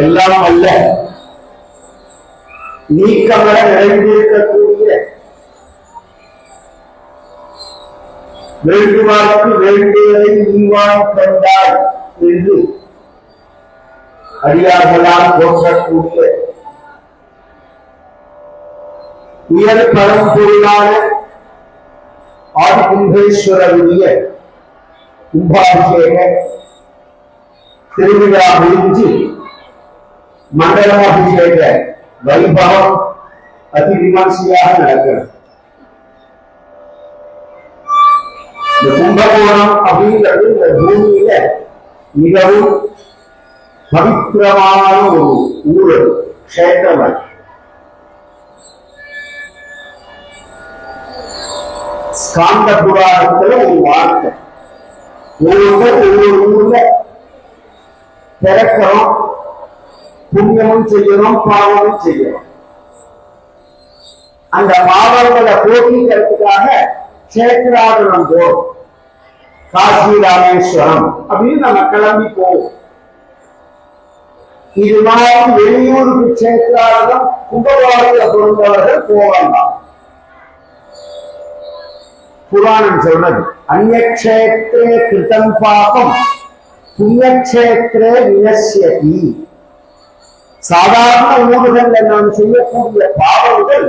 எல்லாம் அல்ல நீக்கமர நிறைந்திருக்கக்கூடிய வேண்டுவார்க்கு வேண்டியதை நீவாய் கண்டாய் என்று அடியார்களால் போற்றக்கூடிய உயர் பரம்பொருளான ஆதிகும்பேஸ்வரருடைய கும்பாபிஷேக திருவிழா முடிஞ்சு மண்டலாபிஷேக வைபவம் அதி விமர்சையாக நடக்கிறது இந்த கும்பகோணம் அப்படிங்கிறது இந்த பூமியில மிகவும் பவித்திரமான ஒரு ஊர் கஷேத்திரம் அது. ஸ்காந்த புராணத்துல ஒரு வார்த்தை ஒவ்வொரு ஒவ்வொரு ஊர்ல பிறக்கிறோம் புண்ணியமும் செய்யணும் பாவமும் செய்யணும் அந்த பாவங்களை போக்கிக்கிறதுக்காக கஷேத்திராடனம் போ. காசி ராமேஸ்வரம் அப்படின்னு நம்ம கிளம்பி போவோம். இது மாதிரி வெளியூருக்கு கஷேத்திராடனம் கும்பகோணத்துல பிறந்தவர்கள் போகலாம். புராணம் சொல்றது அந்நக்ஷேத்திரே கிருதம் பாபம் புண்ணியக்ஷேத்திரே வினசியதி சாதாரண ஊர்கள்ல நாம் செய்யக்கூடிய பாவங்கள்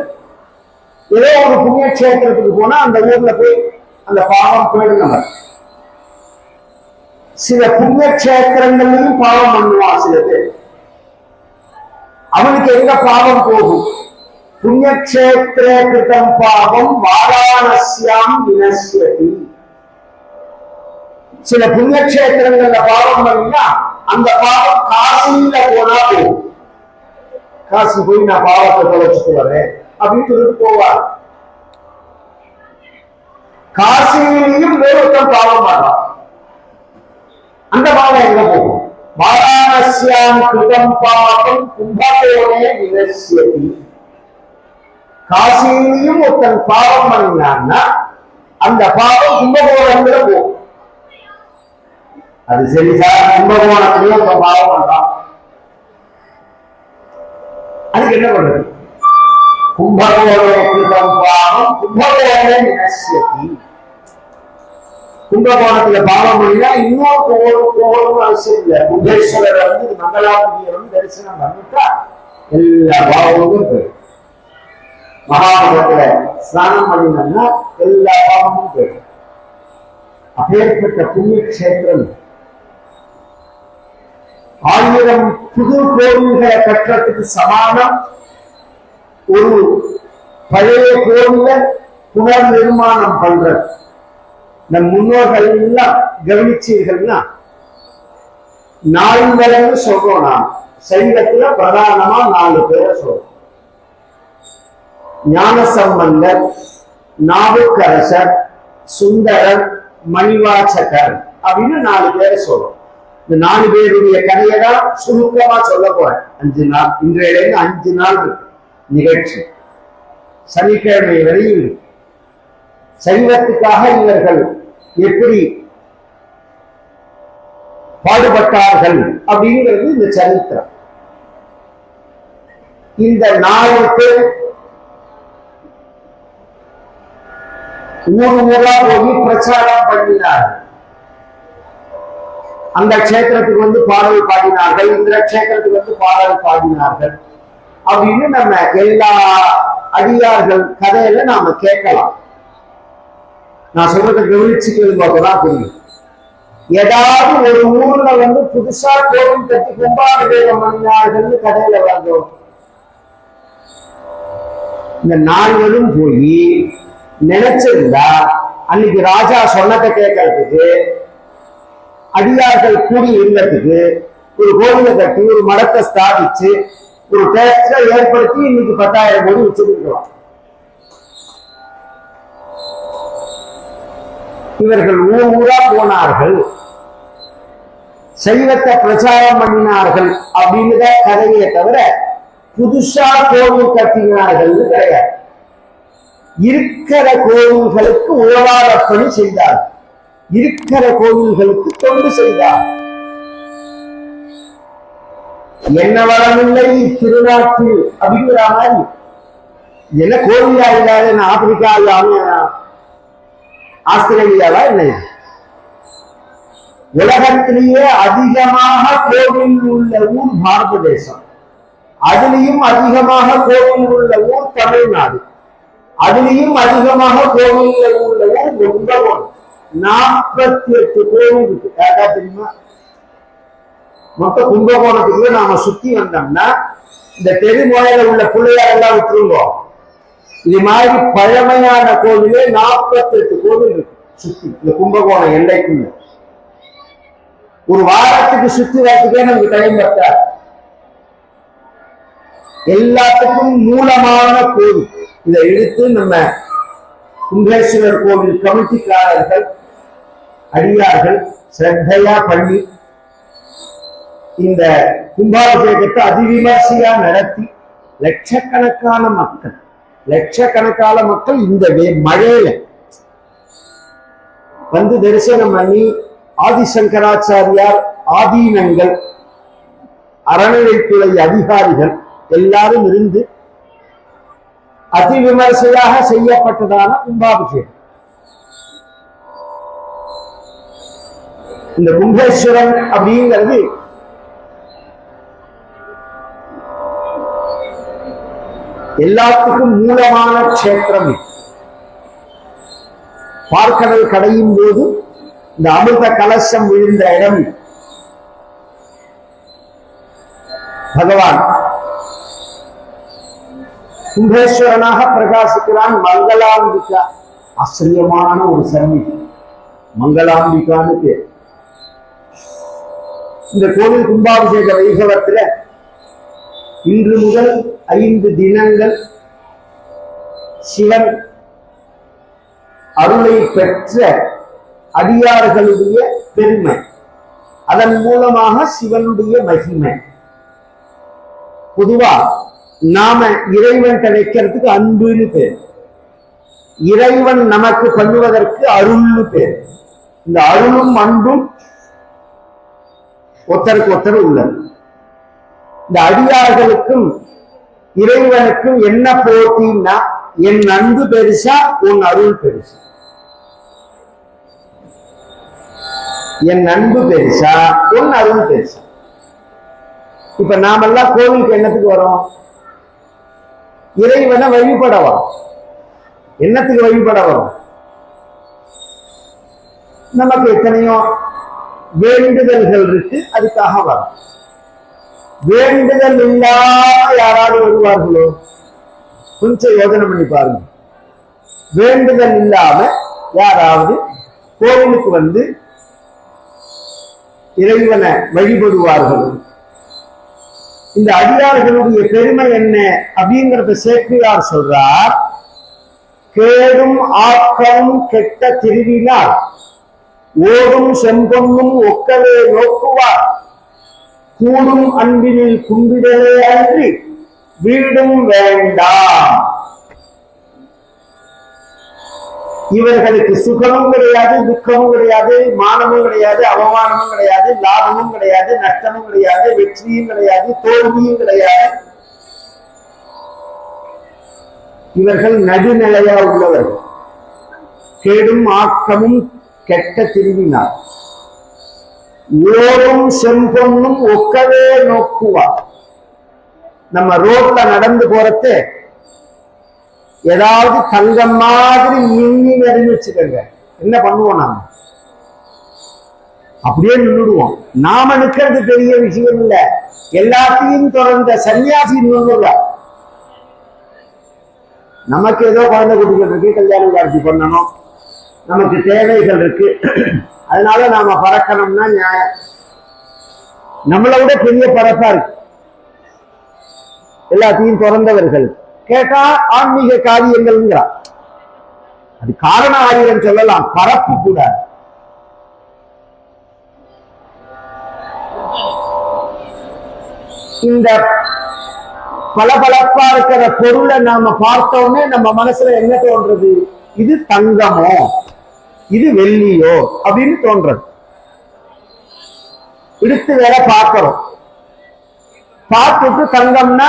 ஏதோ ஒரு புண்ணியக்ஷேத்திரத்துக்கு போனா அந்த ஊர்ல போய் அந்த பாவம் போயிடும் சில புண்ணியக்ஷேத்திரங்கள்லயும் பாவம் பண்ணுவான் சில பேர். அவனுக்கு எங்க பாவம் போகும்? புண்ணியக்ஷேத்திரே கிருத்தம் பாவம் வாராணசியாம் வினசியதி சில புண்ணியக்ஷேத்திரங்கள்ல பாவம் பண்ணினா அந்த பாவம் காசியில போனா போகும். காசு போய் நான் பாவத்தை தொலைச்சிட்டு வரேன் அப்படின்னு சொல்லிட்டு போவார். காசியிலையும் வேறொருத்தன் பாவம் மாட்டான் அந்த பாவம் எங்க போகும்? வாராணசியாம் கிருதம் பாவம் கும்பகோணே வினசியதி காசியிலையும் ஒருத்தன் பாவம் பண்ணினான்னா அந்த பாவம் கும்பகோணத்துல போகும். அது சரி சார் கும்பகோணத்திலையும் ஒருத்தன் பாவம் பண்றான். அதுக்கு என்ன பண்றது கும்பகோணே கிருதம் பாவம் கும்பகோணே வினசியதி கும்பகோணத்துல பாவம் பண்ணினா இன்னொரு கோவில் கோவிலும் அவசியம் இல்லை. கும்பேஸ்வரர் வந்து மங்களாபுரியை வந்து தரிசனம் பண்ணிட்டா எல்லா பாவமும் போயிடும். மகாபுரத்துல ஸ்நானம் பண்ணினோம்னா எல்லா பாவமும் போயிடும். அப்பேற்பட்ட புண்ணிய கஷேத்திரம் ஆயிரம் புது கோவில்களை கட்டுறதுக்கு சமானம். ஒரு பழைய கோவில புனர் நிர்மாணம் பண்றது. நம் முன்னோர்கள் எல்லாம் கவனிச்சீர்கள்னா நால்வரன்னு சொல்றோம் நாம். சைவத்துல பிரதானமா நாலு பேரை சொல்றோம். ஞானசம்பந்தர் நாவுக்கரசர் சுந்தரர் மணிவாச்சகர் அப்படின்னு நாலு பேரை சொல்றோம். இந்த நாலு பேருடைய கதையை தான் சுருக்கமா சொல்ல போறேன். அஞ்சு நாள் இன்றையிலேருந்து அஞ்சு நாள் இருக்கு. நிகழ்ச்சி. சனிக்கிழமை வரையில் சைவத்துக்காக இவர்கள் எப்படி பாடுபட்டார்கள் அப்படிங்கிறது இந்த சரித்திரம். இந்த நாளுக்கு ஊர் ஊரா போய் பிரச்சாரம் பண்ணினார் அந்த கஷேத்திரத்துக்கு வந்து பாடல் பாடினார்கள் இந்த கஷேத்திரத்துக்கு வந்து பாடல் பாடினார்கள். அப்படின்னு நம்ம எல்லா அடியார்கள் கதையில நாம கேட்கலாம். நான் சொல்றதை கவனிச்சுக்கிறது பார்த்ததான் புரியும். ஏதாவது ஒரு ஊர்ல வந்து புதுசா கோவில் கட்டி கும்பாபிஷேகம் பண்ணினார்கள்னு கதையில வந்தோம். இந்த நால்வரும் போய் நினைச்சிருந்தா அன்னைக்கு ராஜா சொன்னதை கேட்கறதுக்கு அடியார்கள் கூடி இருந்ததுக்கு ஒரு கோவிலை கட்டி ஒரு மடத்தை ஸ்தாபிச்சு ஒரு டேக்ஸை ஏற்படுத்தி இன்னைக்கு பத்தாயிரம் கோடி வச்சிருக்கலாம் இவர்கள் ஊர் ஊரா போனார்கள். சைவத்தை பிரச்சாரம் பண்ணினார்கள் அப்படின்னு தான் தவிர புதுசா கோவில் கட்டினார்கள் கிடையாது. இருக்கிற கோவில்களுக்கு உழவாத பணி செய்தார்கள். இருக்கிற கோவில்களுக்கு தொண்டு செய்தார். என்ன வளமில்லை திருநாட்டில் அப்படிங்கிற மாதிரி. என்ன கோவிலா இல்லாத ஆப்பிரிக்கா ஆஸ்திரேலியாவா இல்லையா? உலகத்திலேயே அதிகமாக கோவில் உள்ள ஊர் பாரத தேசம் அதுலேயும் அதிகமாக கோவில் உள்ள ஊர் தமிழ்நாடு. அதுலேயும் அதிகமாக கோவில் உள்ள ஊர் கும்பகோணம் நாற்பத்தி எட்டு கோவில் இருக்கு யாரா தெரியுமா? மொத்த கும்பகோணத்துக்குள்ள நாம சுத்தி வந்தோம்னா இந்த தெருமுனையில உள்ள பிள்ளையார் எல்லாம் விட்டுருவோம் இது மாதிரி பழமையான கோவிலே நாற்பத்தி எட்டு கோவில் இருக்கு சுத்தி இந்த கும்பகோணம் எல்லைக்குள்ள. ஒரு வாரத்துக்கு சுத்தி வரத்துக்கே நமக்கு டைம் பத்தாது எல்லாத்துக்கும் மூலமான கோவில். இதை எடுத்து நம்ம கும்பேஸ்வரர் கோவில் கமிட்டிக்காரர்கள் அடியார்கள் சிரத்தையா பண்ணி இந்த கும்பாபிஷேகத்தை அதிவிமர்சையா நடத்தி லட்சக்கணக்கான மக்கள் லட்சக்கணக்கான மக்கள் இந்த வே- மழையில வந்து தரிசனம் பண்ணி ஆதிசங்கராச்சாரியார் ஆதீனங்கள் அறநிலைத்துறை அதிகாரிகள் எல்லாரும் இருந்து அதிவிமர்சையாக செய்யப்பட்டதான கும்பாபிஷேகம். இந்த கும்பேஸ்வரன் அப்படிங்கிறது எல்லாத்துக்கும் மூலமான கஷேத்திரம் பார்க்கடல் கடையும் போது இந்த அமிர்த கலசம் விழுந்த இடம் பகவான் கும்பேஸ்வரனாக பிரகாசிக்கிறான் மங்களாம்பிகா. ஆச்சரியமான ஒரு சன்னி மங்களாம்பிகான்னு பேர். இந்த கோவில் கும்பாபிஷேக வைபவத்துல இன்று முதல் ஐந்து தினங்கள் சிவன் அருளை பெற்ற அடியார்களுடைய பெருமை. அதன் மூலமாக சிவனுடைய மகிமை. பொதுவா நாம இறைவன் வைக்கிறதுக்கு அன்புன்னு பேர். இறைவன் நமக்கு பண்ணுவதற்கு அருள்னு பேர். இந்த அருளும் அன்பும் ஒருத்தருக்கு ஒருத்தர் உள்ளது இந்த அடியார்களுக்கும் இறைவனுக்கும் என்ன போட்டின்னா என் அன்பு பெருசா உன் அருள் பெருசா. என் அன்பு பெருசா உன் அருள் பெருசா. இப்ப நாமெல்லாம் கோவிலுக்கு என்னத்துக்கு வரோம்? இறைவனை வழிபட வரோம். என்னத்துக்கு வழிபட வரும்? நமக்கு எத்தனையோ வேண்டுதல்கள் இருக்கு அதுக்காக வரோம். வேண்டுதல் இல்லா யாராவது வருவார்களோ? கொஞ்சம் யோஜனை பண்ணி பாருங்க. வேண்டுதல் இல்லாம யாராவது கோவிலுக்கு வந்து இறைவனை வழிபடுவார்கள்? இந்த அடியார்களுடைய பெருமை என்ன அப்படிங்கிறத சேக்கியார் சொல்றார். கேடும் ஆக்கமும் கெட்ட திருவினார் ஓடும் செம்பொன்னும் ஒக்கவே நோக்குவார். கூடும் அன்பினில் கும்பிடலே அன்றி வீடும் வேண்டாம். இவர்களுக்கு சுகமும் கிடையாது துக்கமும் கிடையாது மானமும் கிடையாது அவமானமும் கிடையாது லாபமும் கிடையாது நஷ்டமும் கிடையாது வெற்றியும் கிடையாது தோல்வியும் கிடையாது. இவர்கள் நடுநிலையா உள்ளவர்கள். கேடும் ஆக்கமும் கெட்ட திரும்பினார் ஓரும் செம்பொன்னும் ஒக்கவே நோக்குவார் நம்ம ரோட்ல நடந்து போறது ஏதாவது தங்கம் மாதிரி மின்னி நெருங்கி வச்சுக்கோங்க. என்ன பண்ணுவோம் நாம? அப்படியே நின்றுடுவோம் நாம நிக்கிறது பெரிய விஷயம் இல்ல. எல்லாத்தையும் தொடர்ந்த சன்னியாசி நின்றுடுவா நமக்கு ஏதோ குழந்தை குட்டிகள் இருக்கு கல்யாணம் காட்சி பண்ணணும் நமக்கு தேவைகள் இருக்கு. அதனால நாம பறக்கணும்னா நியாயம். நம்மளை விட பெரிய பறப்பா இருக்கு. எல்லாத்தையும் திறந்தவர்கள். கேட்டா ஆன்மீக காரியங்கள்ங்கிறா. அது காரண ஆயுதம் சொல்லலாம். பரப்பு கூடாது இந்த பளபளப்பா இருக்கிற பொருளை நாம பார்த்தோன்னே நம்ம மனசுல என்ன தோன்றது? இது தங்கமோ? இது வெள்ளியோ அப்படின்னு தோன்றது. எடுத்து வேற பார்க்கிறோம் பார்த்துட்டு தங்கம்னா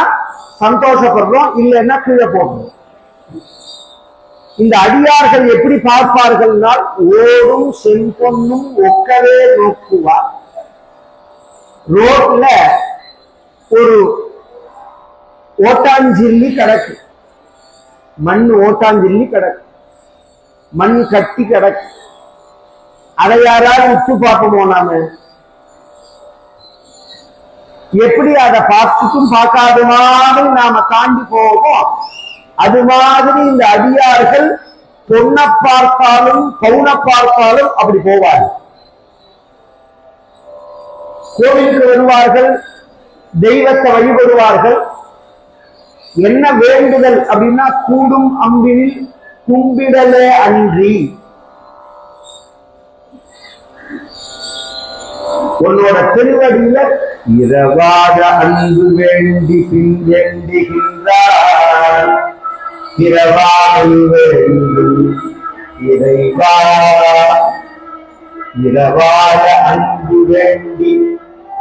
சந்தோஷப்படுறோம் இல்லைன்னா கீழே போடுறோம் இந்த அடியார்கள் எப்படி பார்ப்பார்கள்னால் ஓடும் செம்பொன்னும் ஒக்கவே நோக்குவார். ரோட்ல ஒரு ஓட்டாஞ்சில்லி கிடக்கு. மண் ஓட்டாஞ்சில்லி கிடக்கு. மண் கட்டி கிடக்கு. அதை யாராவது உத்து பார்ப்போமோ நாம? எப்படி அதை பார்த்துட்டும் பார்க்காத மாதிரி நாம தாண்டி போவோம் அது மாதிரி இந்த அடியார்கள் பொண்ணை பார்த்தாலும் பவுனை பார்த்தாலும் அப்படி போவார்கள். கோவிலுக்கு வருவார்கள் தெய்வத்தை வழிபடுவார்கள். என்ன வேண்டுதல் அப்படின்னா கூடும் அம்பினில் கும்பிடலே அன்றி. உன்னோட திருவடியில இரவாத அன்பு வேண்டி பின்எண்டுகின்றார் இரவாமல் வேண்டும் இறைவா. இரவாத அன்பு வேண்டி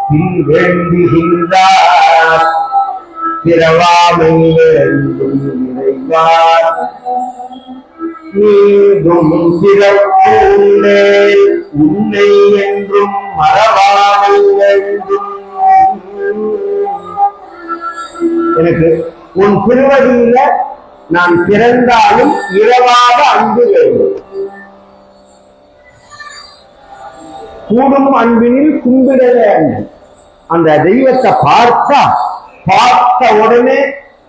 பின் வேண்டுகின்றார். பிறவாமை வேண்டும் இறைவா. நீதும் பிறப்பூண்டே உன்னை என்றும் மறவாமல் எனக்கு உன் திருவடியில நான் பிறந்தாலும் இரவாக அன்பு வேண்டும். கூடும் அன்பினில் கும்பிடவே அண்ணன் அந்த தெய்வத்தை பார்த்தா பார்த்த உடனே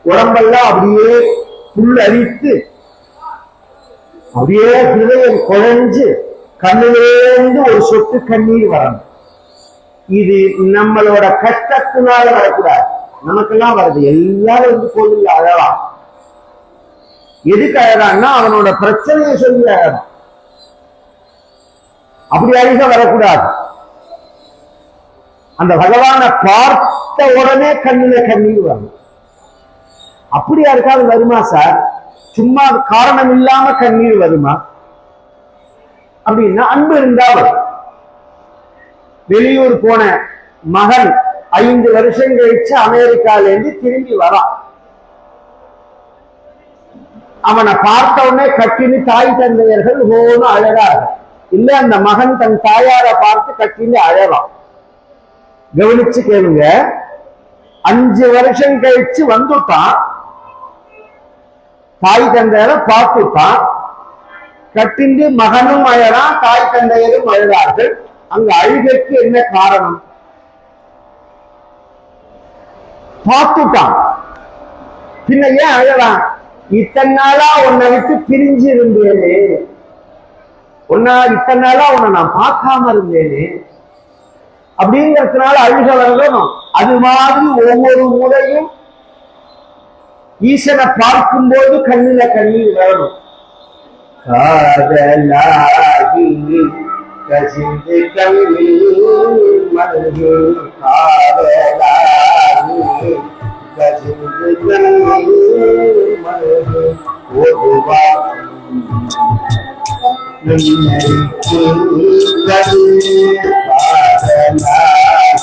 உடம்பெல்லாம் அப்படியே புல் அரித்து அப்படியே ஹிருதயம் குழஞ்சு கண்ணிலேந்து ஒரு சொட்டு கண்ணீர் வரணும். இது நம்மளோட கஷ்டத்தினால வரக்கூடாது. நமக்கெல்லாம் வருது. எல்லாரும் வந்து கோவில் அழலாம் எதுக்கு அழகான்னா அவனோட பிரச்சனையை சொல்லி அழறான் அப்படி அழுக வரக்கூடாது. அந்த பகவானை பார்த்த உடனே கண்ணுல கண்ணீர் வரும் அப்படி இருக்காது வருமா சார்? சும்மா காரணம் இல்லாம கண்ணீர் வருமா? அப்படின்னா அன்பு இருந்தா வரும். வெளியூர் போன மகன் ஐந்து வருஷம் கழிச்சு அமெரிக்கால இருந்து திரும்பி வரான் அவனை பார்த்த உடனே கட்டினு தாய் தந்தையர்கள் ஹோன்னு அழகாரு இல்ல அந்த மகன் தன் தாயார பார்த்து கட்டின்னு அழறான். கவனிச்சு கேளுங்க. அஞ்சு வருஷம் கழிச்சு வந்துட்டான். தாய் தந்தையரை பார்த்துப்பான். கட்டிந்து மகனும் அழறான் தாய் தந்தையரும் அழுதார்கள் அங்க அழுகைக்கு என்ன காரணம்? பார்த்துட்டான் பின்ன ஏன் அழறான் இத்தனை நாளா உன்னை விட்டு பிரிஞ்சு இருந்தேனே. உன்னா இத்தனை நாளா உன்னை நான் பார்க்காம இருந்தேனே. அப்படிங்கிறதுனால அழுக வரணும் அது மாதிரி ஒவ்வொரு முறையும் ஈசனை பார்க்கும்போது கண்ணில கண்ணீர் வரணும் காதலாகி கசிந்து கண்ணீர் மல்கு காதலாகி கசிந்து கண்ணீர் ஒருவா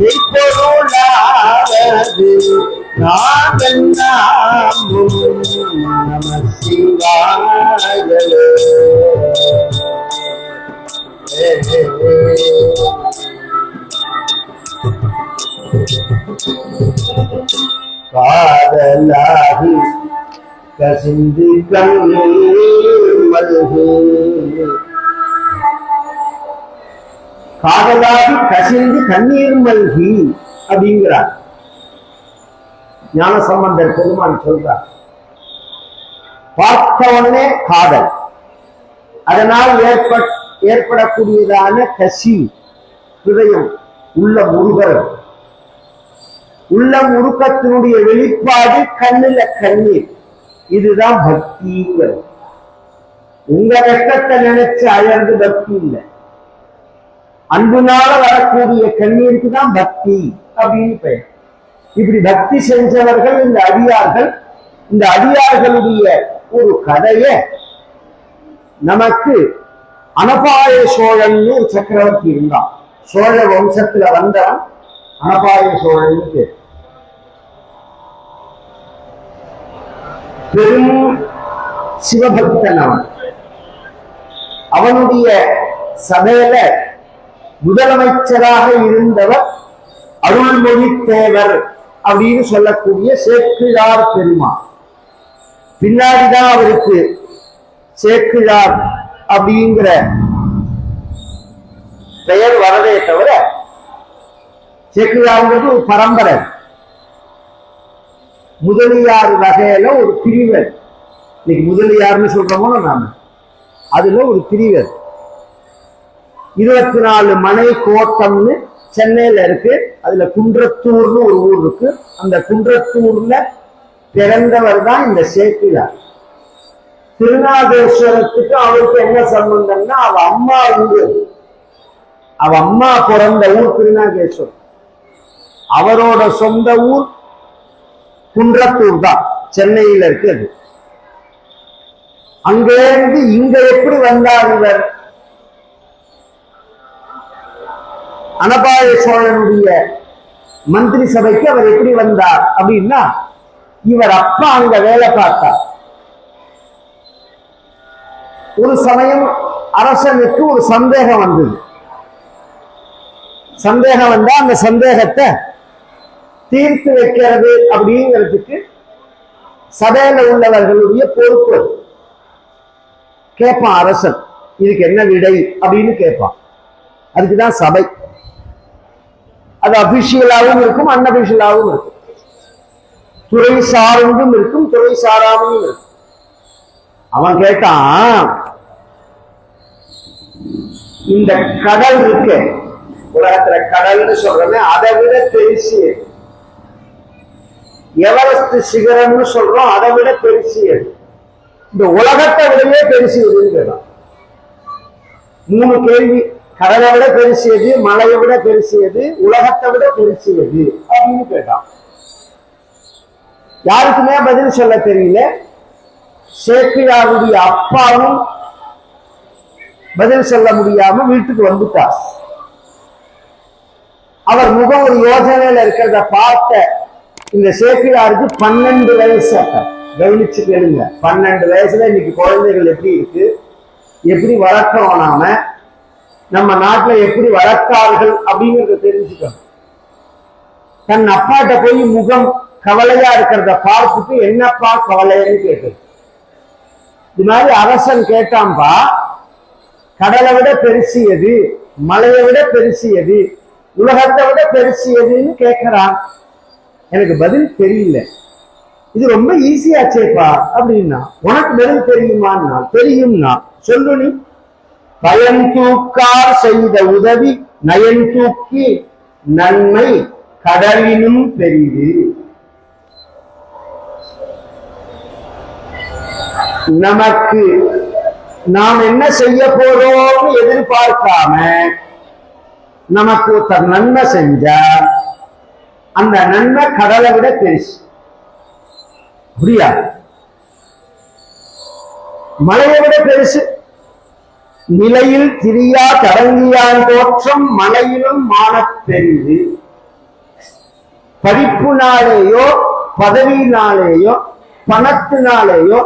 விப்பொருளாவது நாதன் நாமும் நம சிவாயலே காதலாகி கசிந்து கண்ணீர் மல்கு. காதலாகி கசிந்து கண்ணீர் மல்கி அப்படிங்கிறார். ஞான சம்பந்தர் பெருமான் சொல்றார். பார்த்தவனே காதல். அதனால் ஏற்பட் ஏற்படக்கூடியதான கசி ஹிருதயம் உள்ள முருகர் உள்ள முருக்கத்தினுடைய வெளிப்பாடு கண்ணுல கண்ணீர். இதுதான் பக்திங்கிறது. உங்க கஷ்டத்தை நினைச்சு அழகு பக்தி இல்லை. அன்பினால வரக்கூடிய கண்ணீருக்கு தான் பக்தி அப்படின்னு பெயர். இப்படி பக்தி செஞ்சவர்கள் இந்த அடியார்கள் இந்த அடியார்களுடைய ஒரு கதைய நமக்கு அனபாய சோழன்னு ஒரு சக்கரவர்த்தி இருந்தான். சோழ வம்சத்துல வந்தவன் அனபாய சோழன் பேர். பெரும் சிவபக்தன் அவன். அவனுடைய சபையில முதலமைச்சராக இருந்தவர் அருள்மொழி தேவர் அப்படின்னு சொல்லக்கூடிய சேக்கிழார் பெருமாள். பின்னாடிதான் அவருக்கு சேக்கிழார் அப்படிங்கிற பெயர் வரதே தவிர சேக்கிழாருங்கிறது ஒரு பரம்பரை. முதலியார் வகையில ஒரு பிரிவர் இன்னைக்கு முதலியார்னு சொல்றோமோ நாம? அதுல ஒரு பிரிவர் இருபத்தி நாலு மனை கோட்டம்னு சென்னையில இருக்கு. அதுல குன்றத்தூர்னு ஒரு ஊர் இருக்கு. அந்த குன்றத்தூர்ல பிறந்தவர் தான் இந்த சேக்கிழார் திருநாகேஸ்வரத்துக்கு அவருக்கு என்ன சம்பந்தம்னா அவ அம்மா ஊரு. அவ அம்மா பிறந்த ஊர் திருநாகேஸ்வரம் அவரோட சொந்த ஊர் குன்றத்தூர் தான். சென்னையில இருக்கு அது. அங்கிருந்து இங்க எப்படி வந்தார் இவர்? அனபாய சோழனுடைய மந்திரி சபைக்கு அவர் எப்படி வந்தார் அப்படின்னா இவர் அப்பா அங்க வேலை பார்த்தார். ஒரு சமயம் அரசனுக்கு ஒரு சந்தேகம் வந்தது. சந்தேகம் வந்தா அந்த சந்தேகத்தை தீர்த்து வைக்கிறது அப்படிங்கிறதுக்கு சபையில உள்ளவர்களுடைய பொறுப்பு. கேட்பான் அரசன் இதுக்கு என்ன விடை அப்படின்னு கேட்பான். அதுக்குதான் சபை. அது அபிஷியலாகவும் இருக்கும் அன்அபிஷியலாகவும் இருக்கும். துறை சார்ந்தும் இருக்கும் துறை சாராமையும் இருக்கும். அவன் கேட்டான் இந்த கடல் இருக்கு உலகத்துல கடல்னு சொல்றமே அதை விட பெருசு எவரெஸ்ட் சிகரம்னு சொல்றோம் அதை விட பெருசு இந்த உலகத்தை விடவே பெருசியதுன்னு கேட்டான். மூணு கேள்வி கடலை விட பெருசியது மலையை விட பெருசியது உலகத்தை விட பெருசியது. அப்படின்னு கேட்டான். யாருக்குமே பதில் சொல்ல தெரியல. சேக்கிழாருடைய அப்பாவும் பதில் சொல்ல முடியாம வீட்டுக்கு வந்துட்டார். அவர் முகம் ஒரு யோஜனையில இருக்கிறத பார்த்த இந்த சேக்கிழாருக்கு பன்னெண்டு வயசு. அப்ப கவனிச்சு கேளுங்க. பன்னெண்டு வயசுல இன்னைக்கு குழந்தைகள் எப்படி இருக்கு? எப்படி வளர்க்கிறோம் நாம? நம்ம நாட்டுல எப்படி வளர்த்தார்கள் அப்படிங்கறத தெரிஞ்சுக்கணும். தன் அப்பாட்ட போய் முகம் கவலையா இருக்கிறத பார்த்துட்டு என்னப்பா கவலைன்னு கேட்டது இது மாதிரி அரசன் கேட்டான்பா கடலை விட பெருசியது மலையை விட பெருசியது உலகத்தை விட பெருசியதுன்னு கேட்கிறான். எனக்கு பதில் தெரியல. இது ரொம்ப ஈஸியாச்சேப்பா அப்படின்னா உனக்கு பதில் தெரியுமான்னா தெரியும்னா சொல்லு நீ. பயன் தூக்கார் செய்த உதவி நயன் தூக்கி நன்மை கடலினும் பெரிது. நமக்கு நாம் என்ன செய்ய போறோம்னு எதிர்பார்க்காம நமக்கு ஒருத்தர் நன்மை செஞ்சா அந்த நன்மை கடலை விட பெருசு. அப்படியா மலையை விட பெருசு. நிலையில் திரியா தரங்கியான் தோற்றம் மலையிலும் மானப்பெரிது படிப்புனாலேயோ பதவியினாலேயோ பணத்தினாலேயோ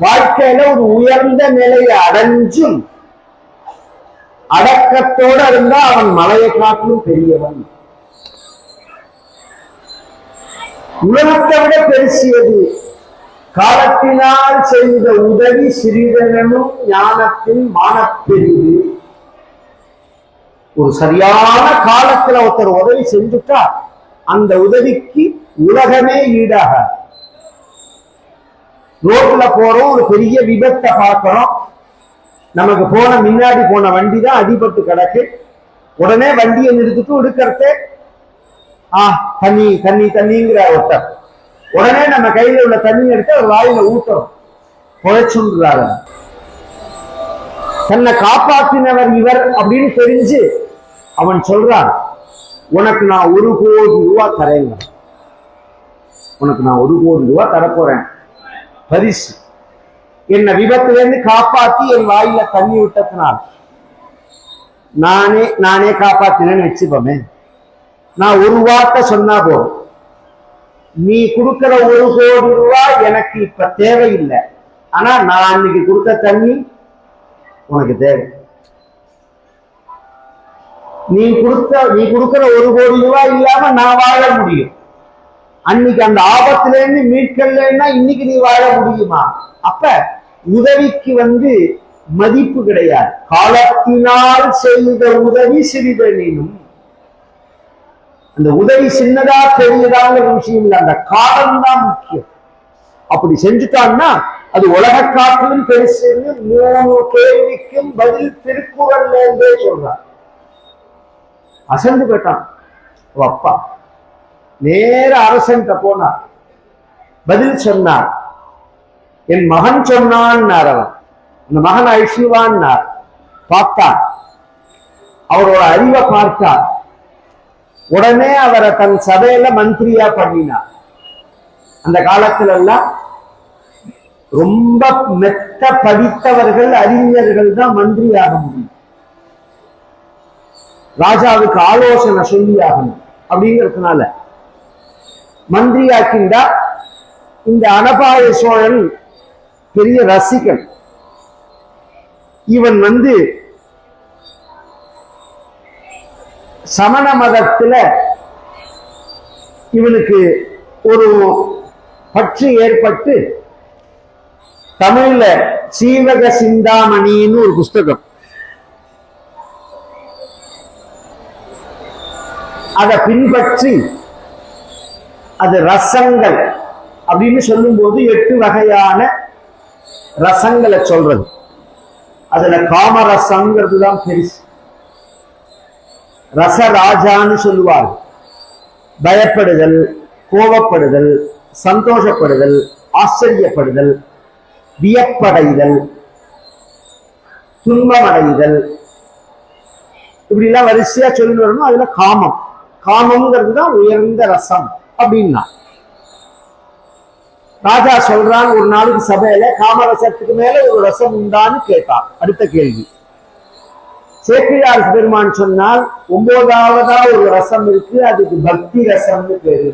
வாழ்க்கையில ஒரு உயர்ந்த நிலையை அடைஞ்சும் அடக்கத்தோட இருந்தா அவன் மலையை காட்டிலும் பெரியவன். உலகத்தை விட பெருசியது காலத்தினால் செய்த உதவி சிறிதனும் ஞானத்தின் மானப்பெரிது. ஒரு சரியான காலத்துல ஒருத்தர் உதவி செஞ்சுட்டா அந்த உதவிக்கு உலகமே ஈடாக. ரோட்ல போறோம் ஒரு பெரிய விபத்தை பார்க்கிறோம். நமக்கு போன முன்னாடி போன வண்டி தான் அடிபட்டு கிடக்கு. உடனே வண்டியை நிறுத்திட்டு எடுக்கிறத ஆ தண்ணி தண்ணி தண்ணிங்கிற ஒருத்தர். உடனே நம்ம கையில உள்ள தண்ணி எடுத்து அவர் வாயில ஊத்துறோம் குழைச்சுன்றாரு தன்னை காப்பாற்றினவர் இவர் அப்படின்னு தெரிஞ்சு அவன் சொல்றான் உனக்கு நான் ஒரு கோடி ரூபா தரேங்க உனக்கு நான் ஒரு கோடி ரூபா தரப்போறேன். பரிசு. என்னை விபத்துல இருந்து காப்பாத்தி என் வாயில தண்ணி விட்டதுனால் நானே நானே காப்பாத்தினேன்னு வச்சுப்போமே நான் ஒரு வார்த்தை சொன்னா போதும். நீ கொடுக்கிற ஒரு கோடி ரூபாய் எனக்கு இப்ப தேவையில்லை. ஆனா நான் அன்னைக்கு கொடுத்த தண்ணி உனக்கு தேவை. நீ கொடுத்த நீ கொடுக்கிற ஒரு கோடி ரூபாய் இல்லாம நான் வாழ முடியும். அன்னைக்கு அந்த ஆபத்துல இருந்து மீட்கலன்னா இன்னைக்கு நீ வாழ முடியுமா? அப்ப உதவிக்கு வந்து மதிப்பு கிடையாது. காலத்தினால் செய்த உதவி சிறிதெனினும் அந்த உதவி சின்னதா பெரியதாங்கிற விஷயம் இல்லை. அந்த காலம் தான் முக்கியம். அப்படி செஞ்சுட்டான்னா அது உலக காட்டிலும் பெருசுன்னு மூணு கேள்விக்கும் பதில் திருக்குறள் என்றே சொல்றார் அசந்து போயிட்டான். அப்பா. நேர அரசன்கிட்ட போனார் பதில் சொன்னார் என் மகன் சொன்னான்னார் அவன். இந்த மகன் ஐசிவான்னார் பார்த்தார் அவரோட அறிவை பார்த்தார் உடனே அவரை தன் சபையில மந்திரியா பண்ணினார். அந்த காலத்துல எல்லாம் ரொம்ப மெத்த படித்தவர்கள் அறிஞர்கள் தான் மந்திரியாக முடியும். ராஜாவுக்கு ஆலோசனை சொல்லி ஆகணும் அப்படிங்கிறதுனால. மந்திரியாக்கிண்டா இந்த அனபாய சோழன் பெரிய ரசிகன். இவன் வந்து சமண மதத்துல இவனுக்கு ஒரு பற்று ஏற்பட்டு தமிழ்ல சீவக சிந்தாமணின்னு ஒரு புஸ்தகம். அதை பின்பற்றி அது ரசங்கள் அப்படின்னு சொல்லும்போது எட்டு வகையான ரசங்களை சொல்றது. அதுல காமரசங்கிறது தான் பெருசு. ரசராஜான்னு சொல்லுவார் பயப்படுதல் கோபப்படுதல் சந்தோஷப்படுதல் ஆச்சரியப்படுதல் வியப்படைதல் துன்பமடைதல். இப்படிலாம் வரிசையா சொல்லி வரணும். அதுல காமம். காமம்ங்கிறது தான் உயர்ந்த ரசம் அப்படின்னா. ராஜா சொல்றான் ஒரு நாளைக்கு சபையில காமரசத்துக்கு மேல ஒரு ரசம் உண்டான்னு கேட்டான் அடுத்த கேள்வி. சேக்கிழார் பெருமான் சொன்னால் ஒன்பதாவதா ஒரு ரசம் இருக்கு அதுக்கு பக்தி ரசம்னு பேரு.